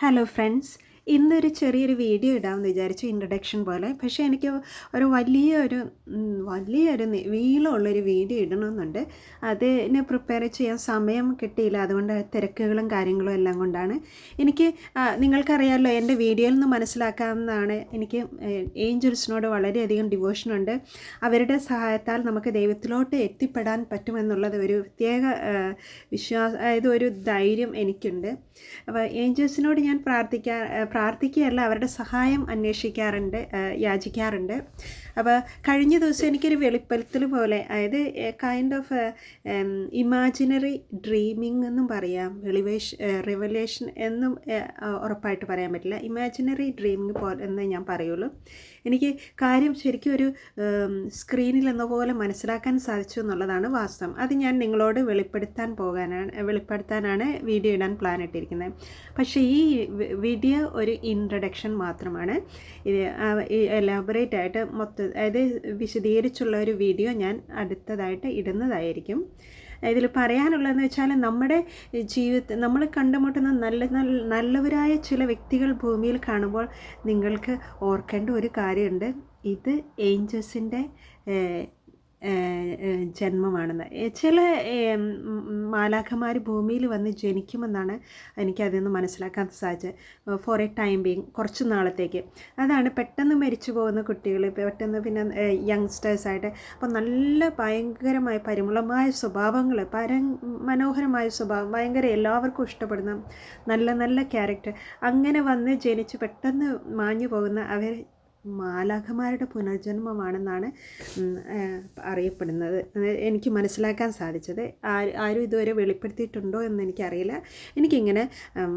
Hello friends, ഇന്നൊരു ചെറിയൊരു video ഇടാമെന്ന് വിചാരിച്ചു ഇൻട്രഡക്ഷൻ പോലെ. പക്ഷേ എനിക്ക് ഒരു വലിയൊരു വലിയൊരു നീളമുള്ളൊരു വീഡിയോ ഇടണമെന്നുണ്ട്. അതിന് പ്രിപ്പയർ ചെയ്യാൻ സമയം കിട്ടിയില്ല. അതുകൊണ്ട് തിരക്കുകളും കാര്യങ്ങളും എല്ലാം കൊണ്ടാണ്. എനിക്ക് നിങ്ങൾക്കറിയാമല്ലോ എന്റെ വീഡിയോയിൽ നിന്ന് മനസ്സിലാക്കാവുന്നതാണ് എനിക്ക് ഏഞ്ചൽസിനോട് വളരെയധികം ഡിവോഷനുണ്ട് അവരുടെ സഹായത്താൽ നമുക്ക് ദൈവത്തിലോട്ട് എത്തിപ്പെടാൻ പറ്റുമെന്നുള്ളത് ഒരു പ്രത്യേക വിശ്വാസ അതായത് ഒരു ധൈര്യം എനിക്കുണ്ട്. അപ്പോൾ ഏഞ്ചൽസിനോട് ഞാൻ പ്രാർത്ഥിക്കാ ആ, പ്രാർത്ഥിക്കുകയല്ല അവരുടെ സഹായം അന്വേഷിക്കാറുണ്ട് യാചിക്കാറുണ്ട്. അപ്പോൾ കഴിഞ്ഞ ദിവസം എനിക്കൊരു വെളിപ്പെടുത്തൽ പോലെ അതായത് കൈൻഡ് ഓഫ് ഇമാജിനറി ഡ്രീമിംഗ് എന്നും പറയാം റിവേഷ് റിവലേഷൻ എന്നും ഉറപ്പായിട്ട് പറയാൻ പറ്റില്ല. ഇമാജിനറി ഡ്രീമിംഗ് പോലെ എന്നേ ഞാൻ പറയുള്ളൂ. എനിക്ക് കാര്യം ശരിക്കും ഒരു സ്ക്രീനിൽ എന്ന പോലെ മനസ്സിലാക്കാൻ സാധിച്ചു എന്നുള്ളതാണ് വാസ്തവം. അത് ഞാൻ നിങ്ങളോട് വെളിപ്പെടുത്താൻ പോകാനാണ് വെളിപ്പെടുത്താനാണ് വീഡിയോ ഇടാൻ പ്ലാൻ ഇട്ടിരിക്കുന്നത്. പക്ഷേ ഈ വീഡിയോ ഒരു ഇൻട്രഡക്ഷൻ മാത്രമാണ്. എലാബറേറ്റ് ആയിട്ട് മൊത്ത അതായത് വിശദീകരിച്ചുള്ള ഒരു വീഡിയോ ഞാൻ അടുത്തതായിട്ട് ഇടുന്നതായിരിക്കും. ഇതിൽ പറയാനുള്ളതെന്ന് വെച്ചാൽ നമ്മുടെ ജീവിതത്തിൽ നമ്മൾ കണ്ടുമുട്ടുന്ന നല്ല നല്ല നല്ലവരായ ചില വ്യക്തികൾ ഭൂമിയിൽ കാണുമ്പോൾ നിങ്ങൾക്ക് ഓർക്കേണ്ട ഒരു കാര്യമുണ്ട്. ഇത് ഏഞ്ചൽസിന്റെ ജന്മമാണെന്ന്. ചില മാലാഖമാർ ഭൂമിയിൽ വന്ന് ജനിക്കുമെന്നാണ് എനിക്കതിൽ നിന്ന് മനസ്സിലാക്കാൻ സാധിച്ചത്. ഫോർ എ ടൈം ബീങ് കുറച്ച് നാളത്തേക്ക്. അതാണ് പെട്ടെന്ന് മരിച്ചു പോകുന്ന കുട്ടികൾ പെട്ടെന്ന് പിന്നെ യങ്സ്റ്റേഴ്സായിട്ട് അപ്പോൾ നല്ല ഭയങ്കരമായ പരിമളമായ സ്വഭാവങ്ങൾ പര മനോഹരമായ സ്വഭാവം ഭയങ്കര എല്ലാവർക്കും ഇഷ്ടപ്പെടുന്ന നല്ല നല്ല ക്യാരക്ടർ അങ്ങനെ വന്ന് ജനിച്ച് പെട്ടെന്ന് മാഞ്ഞു പോകുന്ന അവർ മാലാഖമാരുടെ പുനർജന്മമാണെന്നാണ് അറിയപ്പെടുന്നത്. എനിക്ക് മനസ്സിലാക്കാൻ സാധിച്ചത്. ആരും ഇതുവരെ വെളിപ്പെടുത്തിയിട്ടുണ്ടോ എന്ന് എനിക്കറിയില്ല. എനിക്കിങ്ങനെ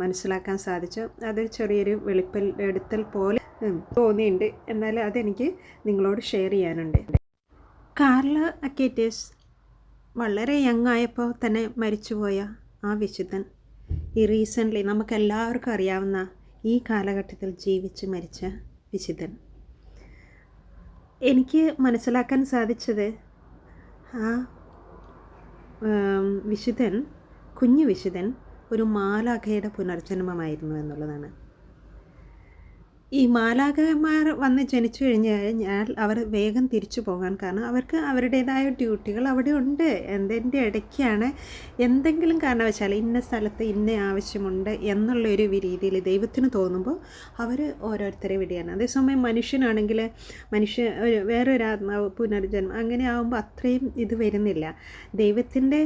മനസ്സിലാക്കാൻ സാധിച്ചു. അതൊരു ചെറിയൊരു വെളിപ്പെടുത്തൽ പോലെ തോന്നിയുണ്ട്. തോന്നിയിട്ടുണ്ട് എന്നാൽ അതെനിക്ക് നിങ്ങളോട് ഷെയർ ചെയ്യാനുണ്ട്. കാർല അക്കേറ്റേഴ്സ് വളരെ യങ് ആയപ്പോൾ തന്നെ മരിച്ചുപോയ ആ വിശുദ്ധൻ. ഈ റീസെന്റ്ലി നമുക്കെല്ലാവർക്കും അറിയാവുന്ന ഈ കാലഘട്ടത്തിൽ ജീവിച്ച് മരിച്ച വിശുദ്ധൻ. എനിക്ക് മനസ്സിലാക്കാൻ സാധിച്ചത് ആ വിശുദ്ധൻ കുഞ്ഞു വിശുദ്ധൻ ഒരു മാലാഖയുടെ പുനർജന്മമായിരുന്നു എന്നുള്ളതാണ്. ഈ മാലാഖമാർ വന്ന് ജനിച്ചു കഴിഞ്ഞ് കഴിഞ്ഞാൽ അവർ വേഗം തിരിച്ചു പോകാൻ കാരണം അവർക്ക് അവരുടേതായ ഡ്യൂട്ടികൾ അവിടെ ഉണ്ട്. എന്തിന്റെ ഇടയ്ക്കാണ് എന്തെങ്കിലും കാരണവശാൽ ഇന്ന സ്ഥലത്ത് ഇന്ന ആവശ്യമുണ്ട് എന്നുള്ളൊരു രീതിയിൽ ദൈവത്തിന് തോന്നുമ്പോൾ അവർ ഓരോരുത്തരെ വിടുകയാണ്. അതേസമയം മനുഷ്യനാണെങ്കിൽ മനുഷ്യ ഒരു വേറൊരു ആത്മാവ് പുനർജന്മം അങ്ങനെ ആകുമ്പോൾ അത്രയും ഇത് വരുന്നില്ല. ദൈവത്തിന്റെ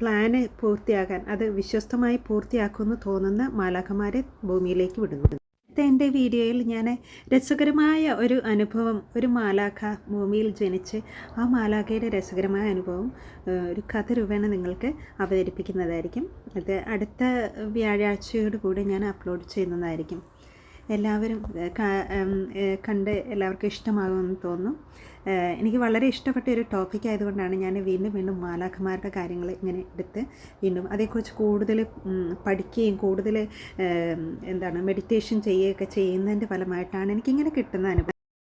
പ്ലാന് പൂർത്തിയാക്കാൻ അത് വിശ്വസ്തമായി പൂർത്തിയാക്കുമെന്ന് തോന്നുന്ന മാലാഖമാരെ ഭൂമിയിലേക്ക് വിടുന്നു. ഇന്നത്തെ എന്റെ വീഡിയോയിൽ ഞാൻ രസകരമായ ഒരു അനുഭവം ഒരു മാലാഖ ഭൂമിയിൽ ജനിച്ച് ആ മാലാഖയുടെ രസകരമായ അനുഭവം ഒരു കഥ രൂപേണ നിങ്ങൾക്ക് അവതരിപ്പിക്കുന്നതായിരിക്കും. അത് അടുത്ത വ്യാഴാഴ്ചയോടുകൂടി ഞാൻ അപ്ലോഡ് ചെയ്യുന്നതായിരിക്കും. എല്ലാവരും കണ്ട് എല്ലാവർക്കും ഇഷ്ടമാകുമെന്ന് തോന്നുന്നു. എനിക്ക് വളരെ ഇഷ്ടപ്പെട്ട ഒരു ടോപ്പിക് ആയതുകൊണ്ടാണ് ഞാൻ വീണ്ടും വീണ്ടും മാലാഖമാരുടെ കാര്യങ്ങൾ ഇങ്ങനെ എടുത്ത് വീണ്ടും അതേക്കുറിച്ച് കൂടുതൽ പഠിക്കുകയും കൂടുതൽ എന്താണ് മെഡിറ്റേഷൻ ചെയ്യുകയൊക്കെ ചെയ്യുന്നതിന്റെ ഫലമായിട്ടാണ് എനിക്കിങ്ങനെ കിട്ടുന്ന അനുഭവം.